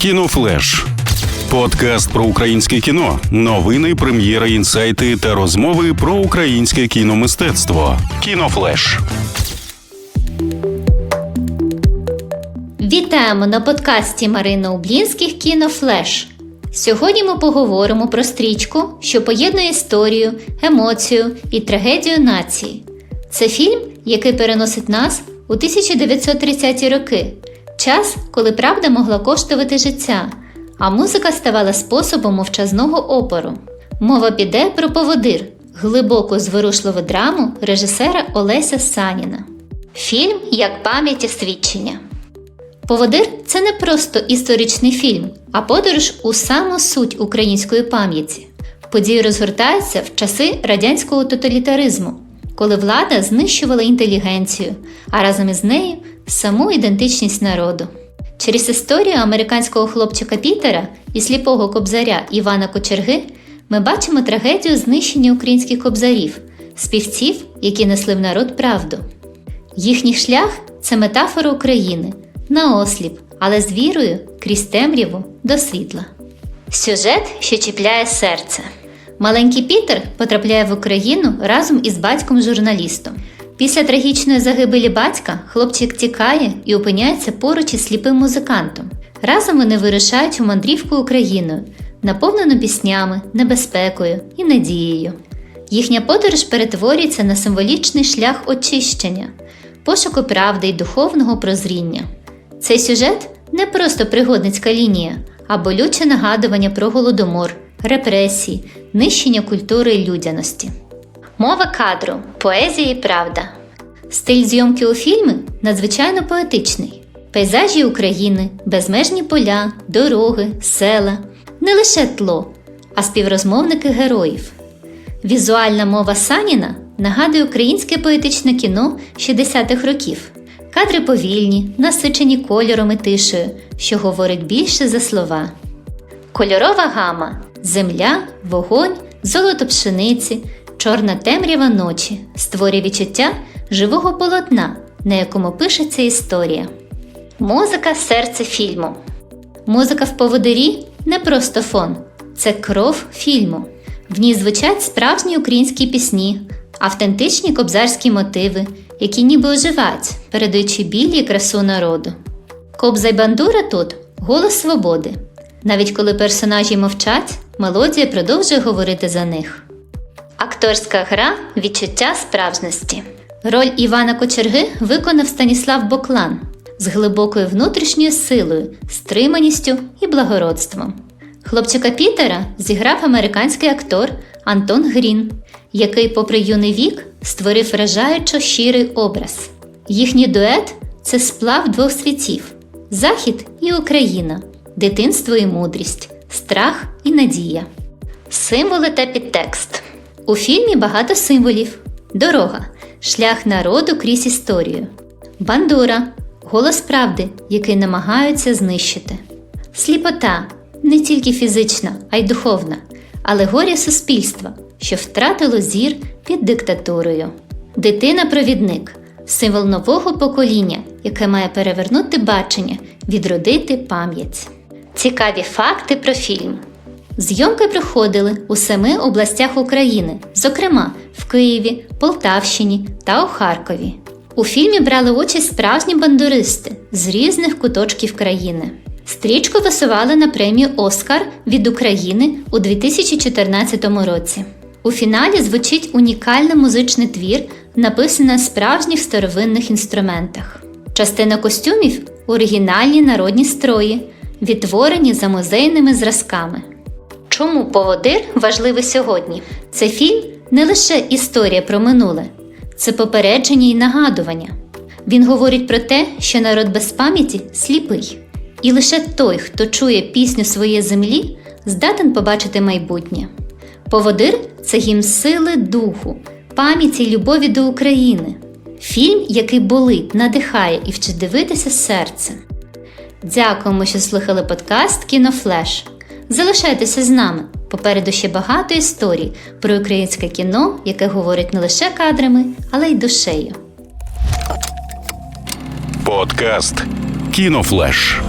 Кінофлеш. Подкаст про українське кіно, новини, прем'єри, інсайти та розмови про українське кіномистецтво. Кінофлеш. Вітаємо на подкасті Марини Ублінських Кінофлеш. Сьогодні ми поговоримо про стрічку, що поєднує історію, емоцію і трагедію нації. Це фільм, який переносить нас у 1930-ті роки, час, коли правда могла коштувати життя, а музика ставала способом мовчазного опору. Мова піде про поводир, глибоку зворушливу драму режисера Олеся Саніна. Фільм як пам'ять і свідчення. Поводир це не просто історичний фільм, а подорож у саму суть української пам'яті. Події розгортаються в часи радянського тоталітаризму, коли влада знищувала інтелігенцію, а разом із нею саму ідентичність народу. Через історію американського хлопчика Пітера і сліпого кобзаря Івана Кочерги ми бачимо трагедію знищення українських кобзарів, співців, які несли в народ правду. Їхній шлях це метафора України наосліп, але з вірою крізь темряву до світла. Сюжет, що чіпляє серце. Маленький Пітер потрапляє в Україну разом із батьком-журналістом. Після трагічної загибелі батька хлопчик тікає і опиняється поруч із сліпим музикантом. Разом вони вирушають у мандрівку Україною, наповнену піснями, небезпекою і надією. Їхня подорож перетворюється на символічний шлях очищення, пошуку правди й духовного прозріння. Цей сюжет не просто пригодницька лінія, а болюче нагадування про голодомор, репресії, нищення культури і людяності. Мова кадру, поезія і правда. Стиль зйомки у фільмі надзвичайно поетичний. Пейзажі України, безмежні поля, дороги, села не лише тло, а співрозмовники героїв. Візуальна мова Саніна нагадує українське поетичне кіно 60-х років. Кадри повільні, насичені кольором і тишею, що говорить більше за слова. Кольорова гама земля, вогонь, золото пшениці, чорна темрява ночі створює відчуття живого полотна, на якому пишеться історія. Музика серце фільму. Музика в поводирі не просто фон, це кров фільму. В ній звучать справжні українські пісні, автентичні кобзарські мотиви, які ніби оживають, передаючи біль і красу народу. Кобза й бандура тут голос свободи. Навіть коли персонажі мовчать, мелодія продовжує говорити за них. Акторська гра відчуття справжності. Роль Івана Кочерги виконав Станіслав Боклан з глибокою внутрішньою силою, стриманістю і благородством. Хлопчика Пітера зіграв американський актор Антон Грін, який, попри юний вік, створив вражаючо щирий образ. Їхній дует це сплав двох світів Захід і Україна, дитинство і мудрість, страх і надія. Символи та підтекст. У фільмі багато символів: дорога, шлях народу крізь історію, бандура, голос правди, який намагаються знищити, сліпота не тільки фізична, а й духовна, алегорія суспільства, що втратило зір під диктатурою. Дитина-провідник символ нового покоління, яке має перевернути бачення, відродити пам'ять. Цікаві факти про фільм. Зйомки проходили у семи областях України, зокрема в Києві, Полтавщині та у Харкові. У фільмі брали участь справжні бандуристи з різних куточків країни. Стрічку висували на премію Оскар від України у 2014 році. У фіналі звучить унікальний музичний твір, написаний на справжніх старовинних інструментах. Частина костюмів оригінальні народні строї, відтворені за музейними зразками. Чому поводир важливий сьогодні? Це фільм не лише історія про минуле, це попередження і нагадування. Він говорить про те, що народ без пам'яті сліпий, і лише той, хто чує пісню своєї землі, здатен побачити майбутнє. Поводир це гімн сили духу, пам'яті й любові до України. Фільм, який болить, надихає і вчить дивитися серцем. Дякуємо, що слухали подкаст Кінофлеш. Залишайтеся з нами. Попереду ще багато історій про українське кіно, яке говорить не лише кадрами, але й душею. Подкаст Кінофлеш.